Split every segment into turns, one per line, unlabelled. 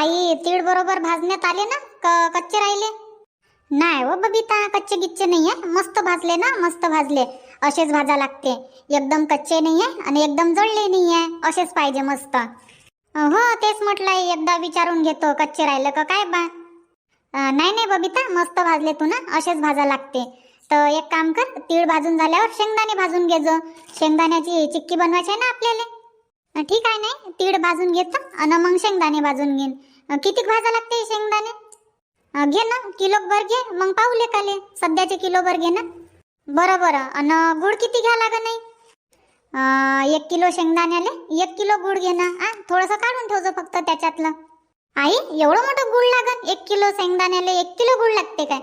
आई तीळ बरोबर भाजण्यात आले ना? क कच्चे राहिले? नाही हो बबिता कच्चे गिच्चे नाही आहे मस्त भाजले ना? मस्त भाजले. असेच भाजा लागते. एकदम कच्चे नाही आहे आणि एकदम जळले नाही आहे असेच पाहिजे मस्त. हो तेच म्हटलंय एकदा विचारून घेतो. कच्चे राहिलं का काय बा? नाही नाही बबिता मस्त भाजले तू ना? असेच भाजा लागते. तर एक काम कर तीळ भाजून झाल्यावर शेंगदाणे भाजून घेजो शेंगदाण्याची चिक्की बनवायची आहे ना आपल्याला? ठीक आहे नाही. तीळ भाजून घेतो आणि मग शेंगदाणे भाजून घेईन. किती भाजा लागते शेंगदाणे? घे ना. किलो भर घे. मग पाहू लेकाले. सध्याचे किलो भर घे ना. बरं बरं आणि गुळ किती घ्या लाग नाही? एक किलो शेंगदाण्याले. एक किलो गुळ घे ना. आ थोडंसं काढून ठेवजो फक्त त्याच्यातलं. आई एवढं मोठं गुळ लागन? एक किलो शेंगदाण्याले एक किलो गुळ लागते काय?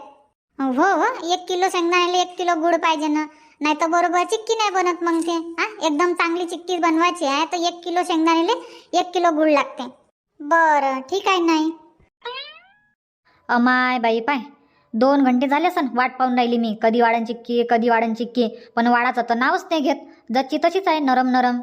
हो हो. एक किलो शेंगदाण्याले एक किलो गुळ पाहिजे ना. नाही तर बरोबर चिक्की नाही बनत मग ते. हा? एकदम चांगली चिक्की बनवायची आहे. तर एक किलो शेंगदाण्याले एक किलो गुळ लागते. बरं ठीक आहे नाही.
अमाय बाई पाय. दोन घंटे झाले सण वाट पाहून राहिली मी. कधी वाढन चिक्की कधी वाढन चिक्की. पण वाडाचं तर नावच नाही घेत. जच्ची तशीच आहे नरम नरम.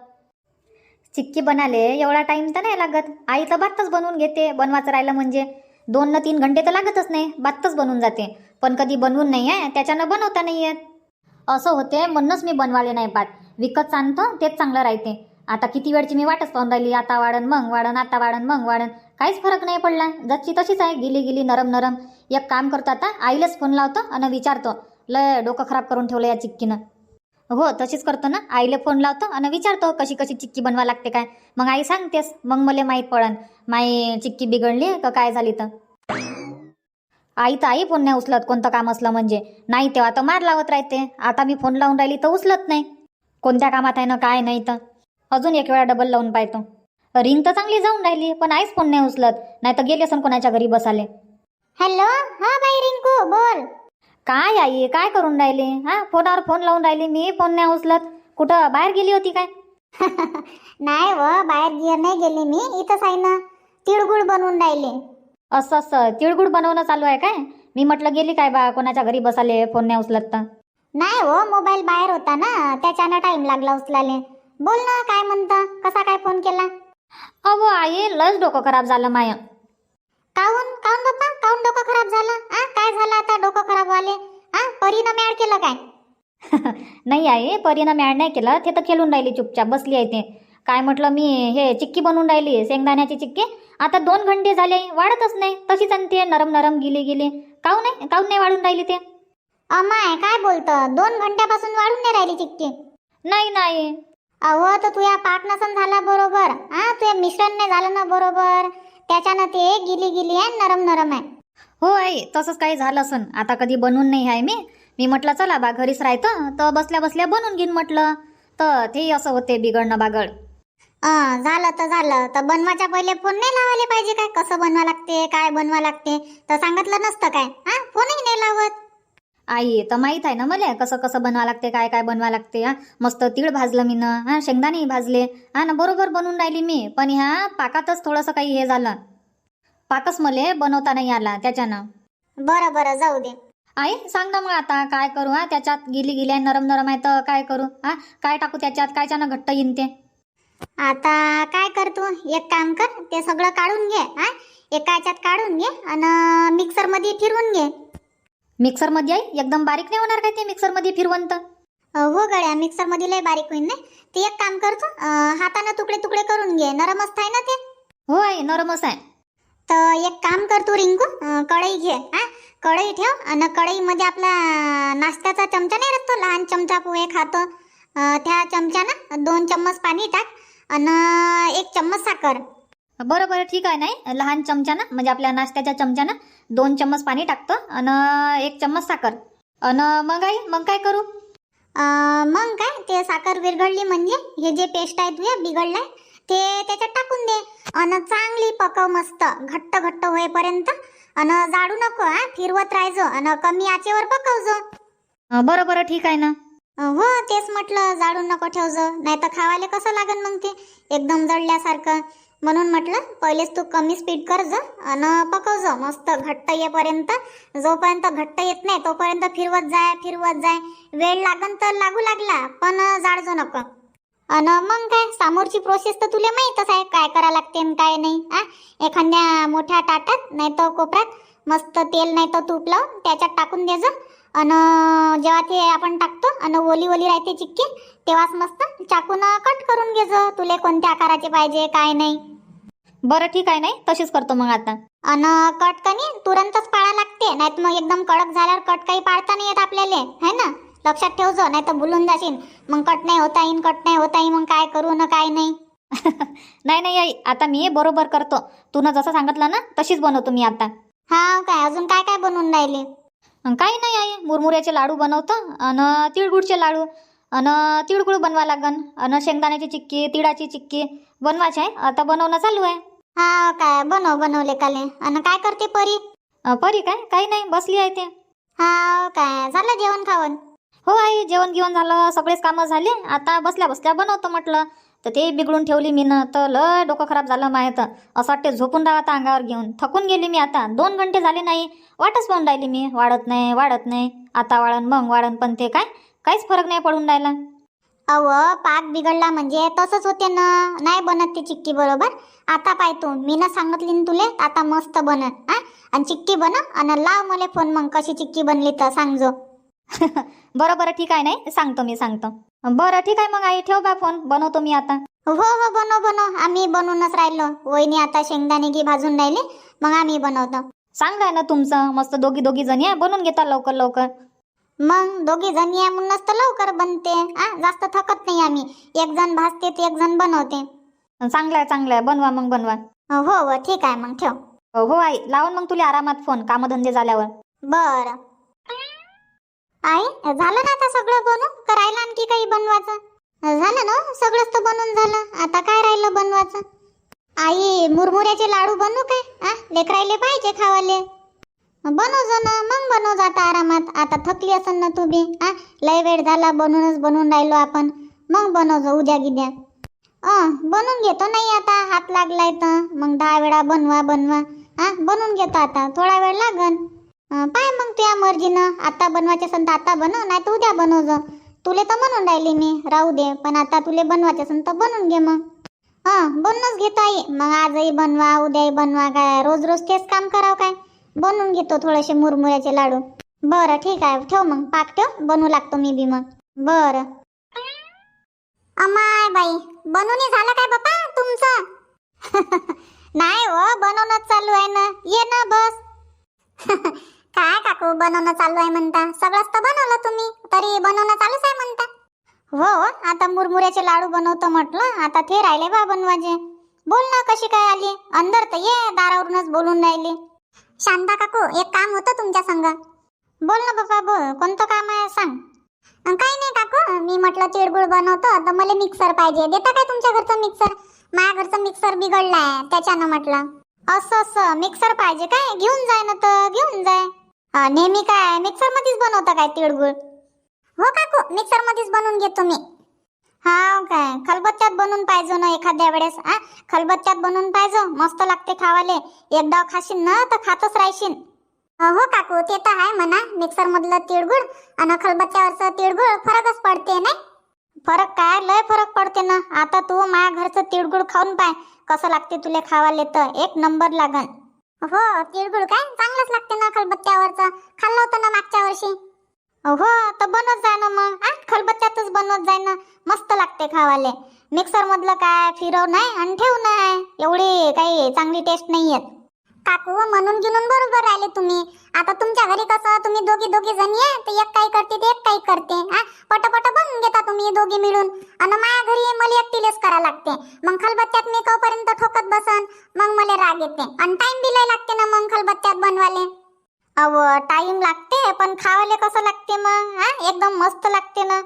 चिक्की बनाले एवढा टाईम तर नाही लागत. आई तर बातच बनवून घेते बनवायचं राहिलं म्हणजे. दोन न तीन घंटे तर लागतच नाही बातच बनवून जाते. पण कधी बनवून नाही आहे त्याच्यानं बनवता नाही येत. असं होते म्हणूनच मी बनवाले नाही पात विकत आणतो तेच चांगलं राहते. आता किती वेळची मी वाटच पाहून राहिली आता वाढन मग वाढन आता वाढन मग वाढन. काहीच फरक नाही पडला. जशी तशीच आहे गिली गिली नरम नरम. एक काम करतो आता आईलाच फोन लावतो आणि विचारतो. लय डोकं खराब करून ठेवलं या चिक्कीनं. हो तशीच करतो ना. आईला फोन लावतो आणि विचारतो कशी कशी चिक्की बनवा लागते काय. मग आई सांगतेस मग मला माहीत पडन. माई चिक्की बिघडली का काय झाली तर. आई तर आई फोन नाही उचलत कोणतं काम असलं म्हणजे. नाही तेव्हा तर मार लावत राहते. आता मी फोन लावून राहिली तर उचलत नाही. कोणत्या कामात आहे ना काय नाही तर. अजून एक वेळा डबल लावून पाहतो. रिंग तर चांगली जाऊन राहिली पण आईच फोन नाही उचलत. नाही तर गेली असं कोणाच्या घरी बसाले
हॅलो हा बाई रिंकू बोल.
काय आई काय करून राहिली? हा फोनावर फोन लावून राहिली मी फोन नाही उचलत. कुठं बाहेर गेली होती काय?
नाही व बाहेर गिर नाही गेली मी इथंच आहे ना. तिळगुळ बनवून राहिले.
असं असं. तिळगुळ बनवणं चालू आहे काय? मी म्हटलं गेली काय बा? कोणाच्या घरी बसाले? फोन नाही उचलत तर.
नाही हो मोबाईल बाहेर होता ना. त्याच्यानं टाइम लागला उचलाले बोल ना काय म्हणता? कसा काय फोन केला?
अहो आई लस डोकं खराब झालं माय.
काऊन काऊन बाप्पा काऊन डोकं खराब झालं? आ काय झालं आता? डोकं खराब व्हाले आ परीनं मॅड केलं काय?
नाही आहे परीनं मॅड नाही केलं. ते तर खेळून राहिली चुपचाप. बसली आहे ते. काय म्हटलं मी? हे चिक्की बनवून राहिली. शेंगदाण्याची चिक्की? आता दोन घंटे झाले वाढतच नाही. तशीच आणते नरम नरम गिली गिली. काऊन नाही? काऊन नाही वाढून राहिली ते?
अमाय काय बोलतं? दोन घंट्यापासून वाढून नाही राहिली चिक्की.
नाही नाही.
अहो तर तुया पाक नसन झाला बरोबर. हा तुया मिश्रण नाही झालं ना बरोबर. त्याच्यानं ते गिली गिली आहे नरम नरम आहे.
हो आई तसंच काही झालं असन. आता कधी बनवून नाही आहे मी. मी म्हटलं चला बा घरीच राहतं. तर बसल्या बसल्या बनवून घेईन म्हटलं. तर ते असं होते बिघडणं बागड.
झालं तर झालं. तर बनवायच्या पहिले फोन नाही लावायला पाहिजे काय? कसं बनवा लागते? काय बनवा लागते? तर सांगितलं नसतं काय? हा? फोनही नाही लावत.
आई तर माहीत आहे ना मला कसं कसं बनवा लागते काय काय बनवा लागते हा? मस्त तीळ भाजलं मी ना हा? शेंगदाणेही भाजले. हा ना बरोबर बनवून राहिली मी. पण ह्या पाकातच थोडंसं काही हे झालं. पाकच मले बनवता नाही आला त्याच्यानं.
बरं बरं जाऊ दे.
आई सांग ना मग आता काय करू हा? त्याच्यात गिली गिली आहे नरम नरम आहे तर काय करू? हा? काय टाकू त्याच्यात? कायच्यानं घट्ट येईन ते?
आता काय कर तू? एक काम कर ते सगळं काढून घे हा? एका याच्यात काढून घे आणि मिक्सरमध्ये फिरवून घे.
मिक्सरमध्ये आई? एकदम बारीक नाही होणार काय ते मिक्सरमध्ये फिरवंत?
अं, हो गड्या मिक्सरमध्ये लय बारीक होईल नाही. ते एक काम करतो हातानं तुकडे तुकडे करून घे. नरमच आहे ना ते?
हो आई नरमच आहे.
तर एक काम कर तू रिंकू कढई घे हा? कढई ठेव आणि कढईमध्ये आपला नाश्त्याचा चमचा नाही राहतो लहान चमचा पोहे खातो. त्या चमच्यानं दोन चम्मच पाणी टाक. आणि एक चम्मच साखर.
बरं बरं ठीक आहे नाही. लहान चमच्यानं म्हणजे आपल्या नाश्त्याच्या चमच्यानं दोन चम्मच पाणी टाकतो आणि एक चम्मच साखर. अन मग आई मग काय करू?
मग काय ते साखर विरघळली म्हणजे हे जे पेस्ट आहे तुझ्या बिघडलाय ते त्याच्यात टाकून दे. अन चांगली पकव मस्त घट्ट घट्ट होईपर्यंत. अन जाडू नको हा फिरवत राहायचो अन कमी आचेवर पकवजो.
बरं बरं ठीक आहे ना.
हो तेच म्हटलं जाळून नको ठेवजो नाही तर खावायला कसं लागन मग ते? एकदम जळल्यासारखं. म्हणून म्हटलं पहिलेच तू कमी स्पीड कर जा आणि पकव जा मस्त घट्ट येईपर्यंत जोपर्यंत घट्ट येत नाही तोपर्यंत फिरवत जाय फिरवत जाय. वेळ लागन तर लागू लागला पण जाळजो नको. अन मग काय समोरची प्रोसेस तर तुला माहीतच आहे काय करा लागते आणि काय नाही आ? एखाद्या मोठ्या ताटात नाही तर कोपऱ्यात मस्त तेल नाही तर तूप लावून त्याच्यात टाकून द्यायचं अन जेव्हा ते आपण टाकतो अन ओली ओली राहते चिक्की तेव्हाच मस्त चाकून कट करून घ्यायचं तुले कोणत्या आकाराचे पाहिजे काय नाही.
बरं ठीक आहे नाही? तशीच करतो मग आता.
अन कट कनी तुरंतच पाळा लागते नाहीत मग एकदम कडक झाल्यावर कट काही पाळता नाही येत आपल्याला है ना? लक्षात ठेवजो नाही तर भुलून जाशील. मग कट नाही होता येईन कट नाही होता येईन मग काय करू ना काय नाही.
नाही नाही आई आता मी बरोबर करतो. तूनं जसं सांगितलं ना तशीच बनवतो मी आता.
हा काय अजून काय काय बनवून राहिले?
काही नाही आई मुरमुऱ्याचे लाडू बनवतो आणि तिळगुळचे लाडू आणि तिळगुळ बनवा लागन. आणि शेंगदाण्याची चिक्की तिळाची चिक्की बनवायची आहे. आता बनवणं चालू आहे.
हा काय बनव बनवले काले. आणि काय करते परी?
अ, परी काय? काही नाही बसली आहे ते.
हा काय? झालं जेवण खावण?
हो आई जेवण गिवण झालं सगळेच कामं झाले. आता बसल्या बसल्या बनवतो म्हटलं. तर ते बिघडून ठेवली मी ना तर लय डोकं खराब झालं माहीत असं वाटते झोपून राहा आता अंगावर घेऊन. थकून गेली मी आता. दोन घंटे झाले नाही. वाटच पाहून राहिली मी. वाढत नाही वाढत नाही. आता वाढन मग वाढन पण ते काय? काहीच फरक नाही पडून राहिला.
अव पाक बिघडला म्हणजे तसंच होते ना. नाही बनत ती चिक्की बरोबर. आता पाय तू. मी ना सांगितली ना तुले आता मस्त बनन हा? आणि चिक्की बन आणि लाव मला फोन मग कशी चिक्की बनली तर सांगजो
बरं बरं ठीक आहे नाही? सांगतो मी सांगतो. बरं ठीक आहे मग आई ठेव बा फोन. बनवतो मी आता.
हो हो बनव बनव. आम्ही बनवूनच राहिलो. वहिनी आता शेंगदाणे घी भाजून राहिले. मग आम्ही बनवतो.
चांगलं आहे ना तुमचं. मस्त दोघी दोघी जणी आहे. बनवून घेता लवकर लवकर.
मग दोघी जणी आहे म्हणूनच तर लवकर बनते. आ जास्त थकत नाही आम्ही. एक जण भाजते ते एक जण बनवते.
चांगलं आहे चांगलं आहे. बनवा मग बनवा.
हो हो ठीक आहे. मग ठेव.
हो आई. लावून मग तुला आरामात फोन. कामधंदे झाल्यावर.
बर. आई झालं ना आता सगळं बनून? करायला आणखी काही बनवायचं? झालं ना सगळंच तर बनवून झालं. आता काय राहिलं बनवायचं? आई मुरमुऱ्याचे लाडू बनवू काय? आ लेकरायले पाहिजे खावाले. बनव ना मग बनव जाता आरामात. आता थकली असन ना तू बी. आ लय वेळ झाला बनूनच बनवून राहिलो आपण. मग बनवजो उद्या गिद्या. अ बनवून घेतो नाही आता. हात लागलाय तर. मग दहा वेळा बनवा बनवा. आ बनवून घेतो आता. थोडा वेळ लागन. पाय मग तुझ्या मर्जीनं. आता बनवायचे असन तर आता बनव नाही तर उद्या बनव जा तुले तर म्हणून राहिली मी राहू दे पण आता तुले बनवायचे असन तर बनवून घे मग. हा बनवूनच घेतो आई. मग आजही बनवा उद्याही बनवा काय? रोज रोज तेच काम करावं काय? बनवून घेतो थोडेसे मुरमुऱ्याचे लाडू. बरं ठीक आहे. ठेव मग. पाक ठेव. बनवू लागतो मी बी मग. बरं. अमाय बाई बनवून झालं काय बापा तुमचं? नाही हो बनवणं चालू आहे ना. ये ना बस. काय काकू बनवणं चालू आहे म्हणता? सगळंच तर बनवलं तुम्ही तरी बनवणं चालूच आहे म्हणता. हो आता मुरमुऱ्याचे लाडू बनवतो म्हटलं आता ते राहिले बा बनवायचे. बोल ना कशी काय आली? अंदर तर ये दारावरूनच बोलून राहिली. शांता काकू एक काम होतं तुमच्या संग. बोल ना बाबा बोल कोणतं काम आहे सांग. काही नाही काकू मी म्हटलं तिळगुळ बनवतो तर मला मिक्सर पाहिजे. देता काय तुमच्या घरचं मिक्सर माझ्या घरचं मिक्सर बिघडलाय त्याच्यानं म्हटलं. असं असं मिक्सर पाहिजे काय? घेऊन जाय ना तर घेऊन जाय. नेहमी काय मिक्सर मध्येच बनवता काय तिळगुळ? हो काकू मिक्सर मध्येच बनवून घेतो मी. हा काय? खलबत्त्यात बनवून पाहिजे ना एखाद्या वेळेस आ? खलबत्त्यात बनवून पाहिजे मस्त लागते खावाले. एकदा खाशील ना तर खातच राहशील अं, हो काकू ते तर आहे म्हणा मिक्सर मधलं तिळगुळ आणि खलबत्त्यावरचं तिळगुळ फरकच पडते नाही? फरक काय? लय फरक पडते ना. आता तू माझ्या घरचं तिळगुळ खाऊन पाय कसं लागते तुला खावाले तर. एक नंबर लागन. हो तिळगुळ काय? चांगलंच लागते ना खलबत्त्यावरचं. खाल्लं होतं ना मागच्या वर्षी. हो तर बनवत जाय ना मग. आ खलबत्त्यातच बनवत जाय ना. मस्त लागते खावाले. मिक्सर मधलं काय फिरव नाही आणि ठेव नाही. एवढी काही चांगली टेस्ट नाही येत काकू म्हणून गिनून बरोबर राहिले तुम्ही. आता तुमच्या घरी कसं तुम्ही दोघी दोघी जणी आहे तर एक काही करते ते एक काही करते हा? पटापट बनवून घेता तुम्ही दोघी मिळून. आणि माझ्या घरी मला एकटीलेच करा लागते. मग खलबत्त्यात मी कवपर्यंत ठोकत बसन मग मला राग येते. आणि टाइम बी लागते ना मग खलबत्त्यात बनवाले अव टाइम लागते पण खावाले कसं लागते मग हा? एकदम मस्त लागते ना.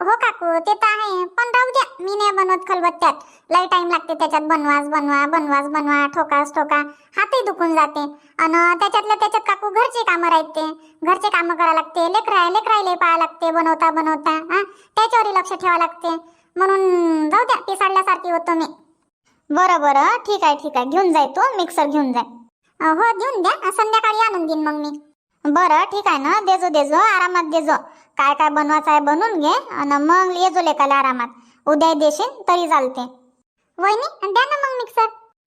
हो काकू ते तर आहे. पण राहू द्या मी नाही बनवत खलबत्त्यात. लई टाइम लागते त्याच्यात बनवास बनवा बनवास बनवा ठोकास ठोका. हातही दुखून जाते. आणि त्याच्यातल्या त्याच्यात काकू घरचे कामं राहते. घरचे कामं करावं लागते. लेकरा लेकरायले पाहावं लागते बनवता बनवता. हा? त्याच्यावरही लक्ष ठेवावं लागते. म्हणून जाऊ द्या पिसाडल्यासारखी होतो मी. बरं बरं. ठीक आहे ठीक आहे. घेऊन जाय तू मिक्सर घेऊन जाय. हो घेऊन द्या. संध्याकाळी आणून देईन मग मी. बरं ठीक आहे ना. देजो देजो. आरामात देजो. काय काय बनवायचं आहे बनवून घे. आणि मग येजो लेकाला आरामात. उद्या देशील तरी चालते. वहिनी द्या ना मग मिक्सर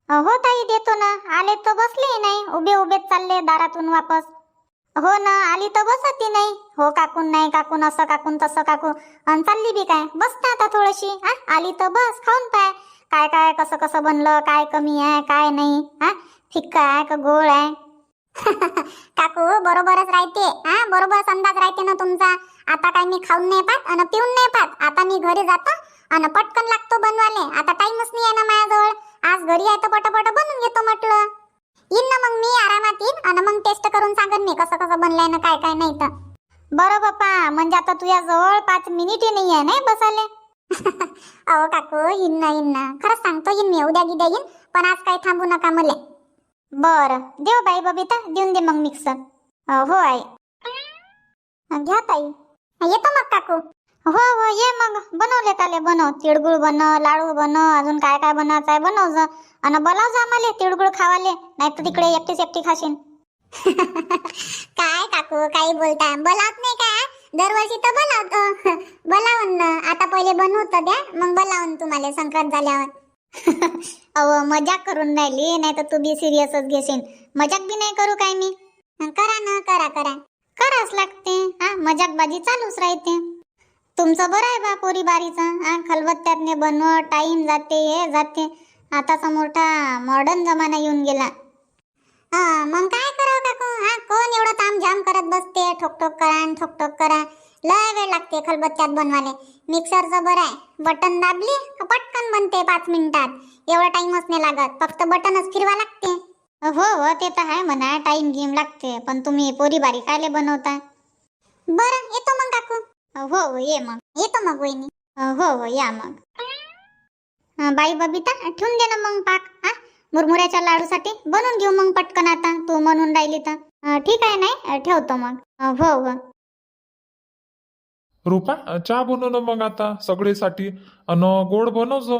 हो ताई देतो ना. आले तर बसले नाही. उभे उभेच चालले दारातून वापस. हो ना आली तर बसती नाही. हो काकून नाही काकून असं काकून तसं काकू आणि चालली बी काय? बसता आता थोडीशी. हा आली तर बस खाऊन पाय. काय काय कसं कसं बनलं? काय कमी आहे काय नाही? हा फिक्का आहे का गोळ आहे? काकू बरोबरच राहते. हा बरोबरच अंदाज राहते ना तुमचा. आता काय मी खाऊन नाही पाहत आणि पिऊन नाही पाहत. आता मी घरी जातो आणि पटकन लागतो बनवाले आता टाइमच नाही आहे ना माझ्याजवळ. आज घरी आहे तर पटापट बनवून घेतो म्हटलं. येईन ना मग मी आरामात येईन आणि मग टेस्ट करून सांगन मी कसं कसं बनलंय ना काय काय नाही तर. बरं बाप्पा म्हणजे आता तुझ्या जवळ पाच मिनिटही नाही आहे नाही बसाले अहो काकू येईन ना येईन ना. खरंच सांगतो येईन मी. उद्या गिद्या येईन पण आज काही थांबू नका मले. बरं. देव बाई बबिता देऊन दे मग मिक्सर हो आई. घ्या ताई. येतो मग काकू. हो हो ये मग. बनवले काले बनव. तिळगुळ बनव लाडू बनव अजून काय काय बनवायचं आहे बनव जा. आणि बोलाव जा आम्हाला तिळगुळ खावाले. नाही तर तिकडे एकटीच एकटी खाशीन. काय काकू काही बोलता? बोलावत नाही का? दरवर्षी तर बोलावतो. बोलावून ना. आता पहिले बनवतो द्या मग बोलावून तुम्हाला संक्रांत झाल्यावर. अहो मजाक करून राहिली नाही तर तू बी सिरियसच घेशील मजाक बी नाही करू काय मी? करा ना करा करा. कराच लागते. हा मजाकबाजी चालूच राहते. तुमचं बरं आहे बा पोरी बारीचं. हा खलबत्त्यातने बनव टाइम जाते हे जाते. आताचा मोठा मॉडर्न जमाना येऊन गेला. हा मग काय करावं काकू? हा कोण एवढं ताम जाम करत बसते? ठोकठोक करा आणि ठोकठोक करा. लय वेळ लागते खलबत्त्यात बनवाले मिक्सरचं बरं आहे. बटन दाबली का पटकन बनते पाच मिनिटात. एवढा टाइमच नाही लागत. फक्त बटनच फिरवा लागते. हो हो ते तर आहे म्हणा. टाइम गेम लागते. पण तुम्ही पोरी बारी कायले बनवता? बरं येतो मग काकू. हो हो ये मग. येतो मग वहिनी. हो हो या मग. बाई बबिता ठेवून दे ना मग पाक हा? मुरमुऱ्याच्या लाडूसाठी बनवून घेऊ मग पटकन आता. तू म्हणून राहिली तर. ठीक आहे नाही? ठेवतो मग. हो हो.
रुपा चहा बनव ना मग आता सगळेसाठी. अन गोड बनवजो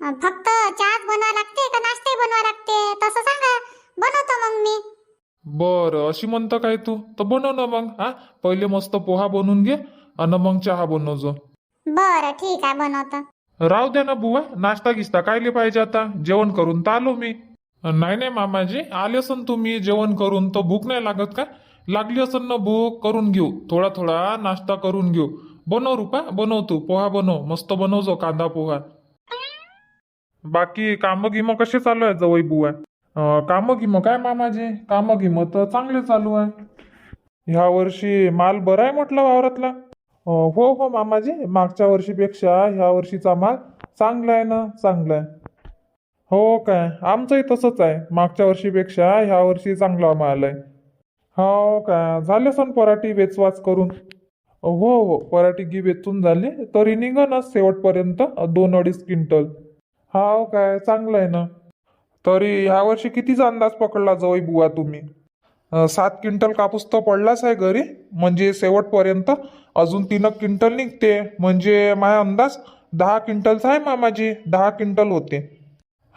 अं, फक्त चहाच बनवा लागते का नाश्ताही बनवा लागते? तसं सांगा. बनवतो मग मी.
बरं अशी म्हणतं काय तू? तर बनव ना मग हा? पहिले मस्त पोहा बनवून घे अन मग चहा बनवजो
बरं ठीक आहे बनवतो.
राहू द्या ना बुवा नाश्ता गिस्ता कायले पाहिजे आता? जेवण करून तर आलो मी. नाही नाही मामाजी आले असन तुम्ही जेवण करून तर भूक नाही लागत का? लागली असन ना भूक करून घेऊ. थोडा थोडा नाश्ता करून घेऊ. बनव रुपा बनव तू. पोहा बनव. मस्त बनवजो कांदा पोहा. बाकी कामं गिमं कसे चालू आहे जवळ बुवा? अं, कामं गिमं काय मामाजी? कामं गिमं तर चांगले चालू आहे. ह्या वर्षी माल बरा आहे म्हटलं वावरातला? हो हो मामाजी. मागच्या वर्षीपेक्षा ह्या वर्षीचा माल चांगला आहे ना? चांगला आहे. हो काय? आमचंही तसंच आहे. मागच्या वर्षीपेक्षा ह्या वर्षी चांगला माल आहे. हो का? झाले सण पराठी वेचवाच करून? हो हो पराठी गी वेचून झाली. तरी निघनच शेवटपर्यंत दोन अडीच क्विंटल. हो काय चांगलं आहे ना. तरी ह्या वर्षी कितीचा अंदाज पकडला जवळ बुवा तुम्ही? सात क्विंटल कापूस तर पडलाच आहे घरी. म्हणजे शेवटपर्यंत अजून तीन क्विंटल निघते. म्हणजे माझा अंदाज दहा क्विंटलचा आहे मामाजी. दहा क्विंटल होते.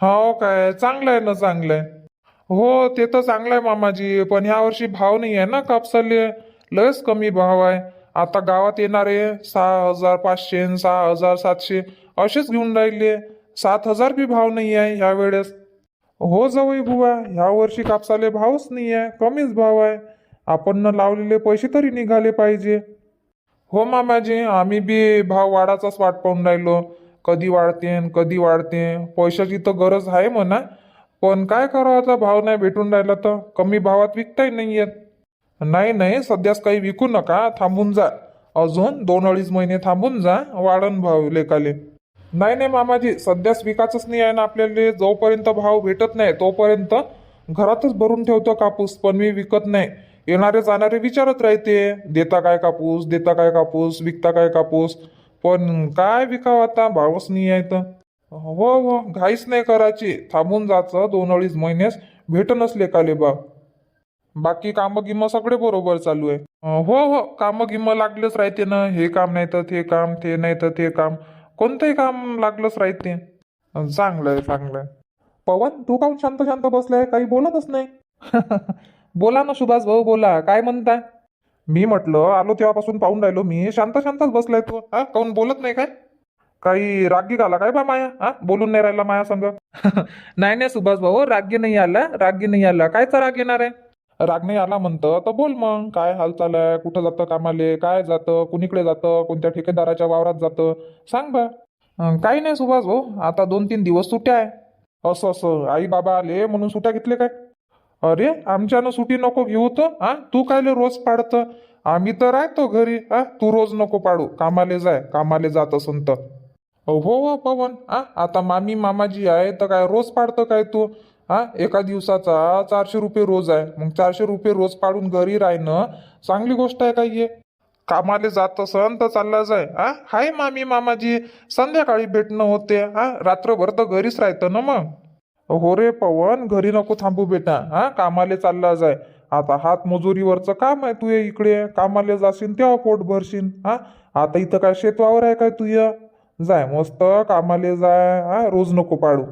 हो काय? चांगलं आहे ना चांगलं आहे हो ते तर चांगलं आहे मामाजी पण ह्या वर्षी भाव नाही आहे ना कापसाले. लयच कमी भाव आहे. आता गावात येणारे सहा हजार पाचशे न सहा हजार सातशे. असेच घेऊन राहिले. सात हजार बी भाव नाही आहे ह्या वेळेस. हो जवळ बुवा ह्या वर्षी कापसाले भावच नाही आहे. कमीच भाव आहे. आपण न लावलेले पैसे तरी निघाले पाहिजे. हो मामाजी आम्ही बी भाव वाढाचाच वाट पाहून राहिलो. कधी वाढते कधी वाढते. पैशाची तर गरज आहे म्हणा. पण काय करावं आता? भाव नाही भेटून राहिला तर? कमी भावात विकताही नाही येत. नाही नाही सध्याच काही विकू नका. थांबून जा. अजून दोन अडीच महिने थांबून जा. वाढन भाव लेखाले नाही नाही मामाजी सध्याच विकायचंच नाही आहे ना आपल्याला. जोपर्यंत भाव भेटत नाही तोपर्यंत घरातच भरून ठेवतो कापूस पण मी विकत नाही. येणारे जाणारे विचारत राहते. देता काय कापूस? देता काय कापूस? विकता काय कापूस? पण काय विकावं आता? भावच नाही आहे तर. हो, हो हो घाईच नाही करायची. थांबून जायचं. दोन अडीच महिनेस भेटनच लेकाले बा बाकी कामं गिमं सगळे बरोबर चालू आहे. हो हो. कामं गिमं लागलेच राहते ना. हे काम नाही तर ते काम ते नाही तर ते काम. कोणतंही काम लागलंच राहते. चांगलं आहे चांगलं आहे पवन तू काऊन शांत शांत बसलाय? काही बोलतच नाही. बोला ना सुभाष भाऊ बोला. काय म्हणताय? मी म्हटलं आलो तेव्हापासून पाहून राहिलो मी. शांत शांतच बसलाय तू. हा काऊन बोलत नाही काय? काही रागी घाला काय बा माया? हा? बोलून नाही राहिला माया संग? नाही नाही सुभाष भाऊ रागी नाही आला रागी नाही आला. कायचा राग येणार आहे? राग नाही आला म्हणतं तर बोल मग. काय हालचाल आहे? कुठं जातं कामाले? काय जातं? कुणीकडे जातं? कोणत्या ठेकेदाराच्या वावरात जातं? सांग बा. अं, काही नाही सुभाष भाऊ. आता दोन तीन दिवस सुट्ट्या आहे. असं असं. आई बाबा आले म्हणून सुट्ट्या घेतले काय? अरे आमच्यानं सुट्टी नको घेऊ तर. हा? तू कायले रोज पाडतं? आम्ही तर राहतो घरी. हा? तू रोज नको पाडू. कामाले जाय. कामाले जात असून तर. हो, हो हो पवन. आ आता मामी मामाजी आहे तर काय रोज पाडतं काय तू? हा एका दिवसाचा चारशे रुपये रोज आहे. मग चारशे रुपये रोज पाडून घरी राहणं चांगली गोष्ट आहे काय ये? कामाले जात असन तर चालला जाय हा हाय मामी मामाजी. संध्याकाळी भेटणं होते. हा रात्रभर तर घरीच राहतं ना मग? हो रे पवन घरी नको थांबू बेटा. हा कामाले चालला जाय आता हात मजुरीवरचं काम आहे तू ये इकडे. कामाले जाशील तेव्हा पोट भरशील हा आता इथं काय शेतवावर आहे काय तुझ्या जाय मस्त कामाले जाय हा रोज नको पाडू.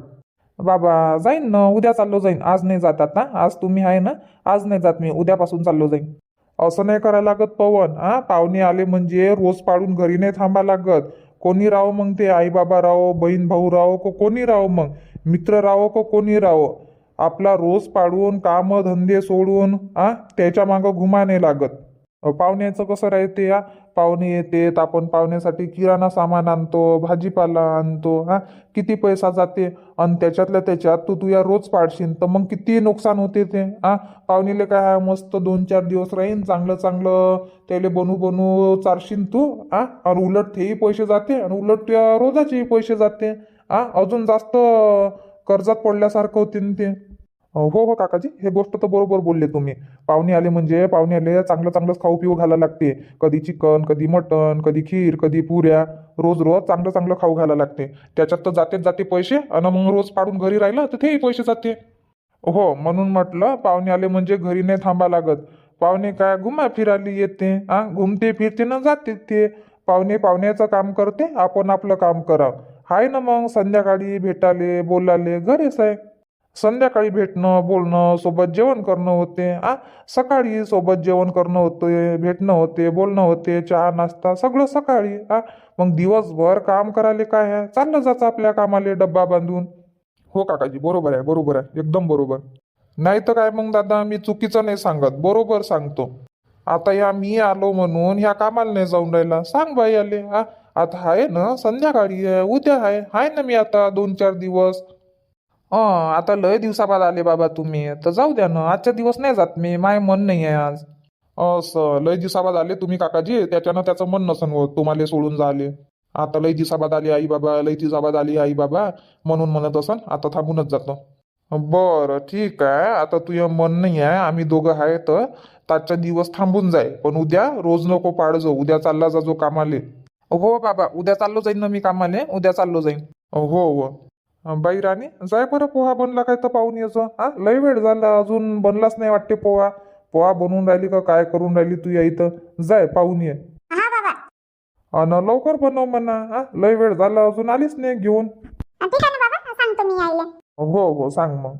बाबा जाईन ना उद्या चाललो जाईन. आज नाही जात आता. आज तुम्ही आहे ना आज नाही जात मी. उद्यापासून चाललो जाईन. असं नाही करायला लागत पवन. हा पाहुणे आले म्हणजे रोज पाडून घरी नाही थांबा लागत. कोणी राहो मग ते आई बाबा राहो बहीण भाऊ राहो को कोणी राहो मग. मित्र राहो को कोणी राहो. आपला रोज पाडून काम धंदे सोडून आ त्याच्या मागं घुमा नाही लागत. पाहुण्याचं कसं राहते या पाहुणे येते आपण पाहुण्यासाठी किराणा सामान आणतो भाजीपाला आणतो हा? किती पैसा जाते? आणि त्याच्यातल्या त्याच्यात तू तुया रोज पाडशील तर मग किती नुकसान होते ते हा? पाहुणीले काय आहे, मस्त दोन चार दिवस राहीन चांगलं चांगलं त्याले बनू बनू चारशील तू हा? आणि उलट तेही पैसे जाते आणि उलट तुया रोजाचेही पैसे जाते हा? अजून जास्त कर्जात पडल्यासारखं होते ते. हो हो काकाजी. हे गोष्ट तर बरोबर बोलले तुम्ही. पाहुणे आले म्हणजे पाहुणे आले चांगलं चांगलंच खाऊ पिऊ घालायला लागते. कधी चिकन कधी मटन कधी खीर कधी पुऱ्या. रोज रोज चांगलं चांगलं खाऊ घालायला लागते. त्याच्यात तर जातेच जाते पैसे आणि मग रोज पाडून घरी राहिलं तर तेही पैसे जाते. हो म्हणून म्हटलं पाहुणे आले म्हणजे घरी नाही थांबा लागत. पाहुणे काय घुमा फिरायला येते. आ घुमते फिरते ना जाते ते. पाहुणे पाहुण्याचं काम करते आपण आपलं काम करा हाय ना मग संध्याकाळी भेटाले बोलाले घरीच आहे. संध्याकाळी भेटणं बोलणं सोबत जेवण करणं होते. आ सकाळी सोबत जेवण करणं होते भेटणं होते बोलणं होते चहा नाश्ता सगळं सकाळी. आ मग दिवसभर काम करायला काय आहे? चाललं जायचं आपल्या कामाले डब्बा बांधून. हो काकाजी बरोबर आहे बरोबर आहे एकदम बरोबर. नाही तर काय मग दादा मी चुकीचं नाही सांगत बरोबर सांगतो. आता या मी आलो म्हणून ह्या कामाला नाही जाऊन राहिला. सांग बाई आले. हा आता आहे ना संध्याकाळी आहे उद्या आहे. आहे ना मी आता दोन चार दिवस. आता लय दिवसाबाद आले बाबा तुम्ही. तर जाऊ द्या ना आजच्या दिवस नाही जात मी. माय मन नाही आहे आज. असं लय दिवसाबाद आले तुम्ही काकाजी. त्याच्यानं त्याचं मन नसन होत तुम्हाला सोडून झाले आता लय दिवसाबाद आली आई बाबा लय दिवसाबाद आली आई बाबा. म्हणून म्हणत असन आता थांबूनच जातो. बरं ठीक आहे. आता तुझं मन नाही आहे आम्ही दोघं आहे तर ताजचा दिवस थांबून जाय. पण उद्या रोज नको पाड जो उद्या चालला जा जो कामाले. हो, हो बाबा. उद्या चाललो जाईन ना मी कामाले. उद्या चाललो जाईन. हो हो. बाई राणी जाय बरं पोहा बनला काय तर पाहून यायचं हा लय वेळ झाला अजून बनलाच नाही वाटते पोहा. पोहा बनवून राहिली का काय करून राहिली तू या इथं? जाय पाहून ये.
हा बाबा.
अन लवकर बनव म्हणा. हा लय वेळ झाला अजून आलीच नाही घेऊन. हो हो सांग मग.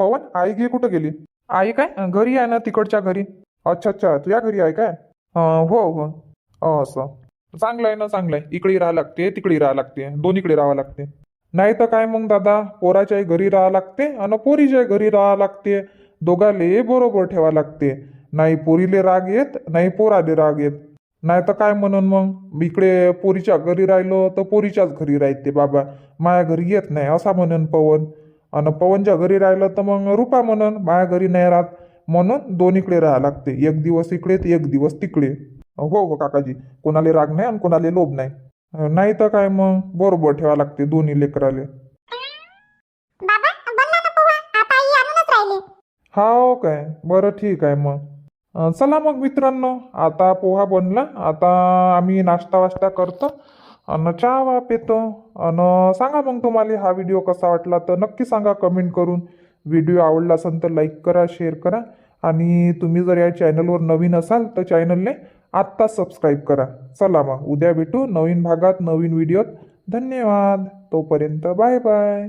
पवन आई गी कुठं गेली? आई काय? घरी आहे ना तिकडच्या घरी. अच्छा अच्छा तुझ्या घरी आहे काय? हो हो. असं. चांगलं आहे ना चांगलं आहे. इकडे राहा लागते तिकडे राहा लागते. दोन्हीकडे राहावं लागते. नाही तर काय मग दादा? पोराच्याही घरी राहा लागते आणि पोरीच्या घरी राहा लागते. दोघाले बरोबर ठेवा लागते. नाही पोरीले राग येत नाही पोराले राग येत. नाही तर काय म्हणून मग? इकडे पोरीच्या घरी राहिलो तर पोरीच्याच घरी राहते बाबा. माया घरी येत नाही असा म्हणून पवन. आणि पवनच्या घरी राहिलं तर मग रुपा म्हणून माया घरी नाही राहत. म्हणून दोन्हीकडे राहा लागते. एक दिवस इकडे तर एक दिवस तिकडे. हो हो काकाजी. कोणाला राग नाही आणि कोणाला लोभ नाही. नाही तर काय मग? बरोबर ठेवा लागते दोन्ही लेकराले.
बाबा बनला ना पोहा आता आई आणूनच राहिली.
हा काय? बरं ठीक आहे मग. अं, चला मग मित्रांनो आता पोहा बनला. आता आम्ही नाश्ता वाश्ता करतो. आणि चहा वा पितो. आणि सांगा मग तुम्हाला हा व्हिडिओ कसा वाटला तर नक्की सांगा कमेंट करून. व्हिडिओ आवडला असेल तर लाईक करा शेअर करा. आणि तुम्ही जर या चॅनलवर नवीन असाल तर चॅनलने आत्ताच सबस्क्राईब करा. चला मग उद्या भेटू नवीन भागात नवीन व्हिडिओत धन्यवाद. तोपर्यंत बाय बाय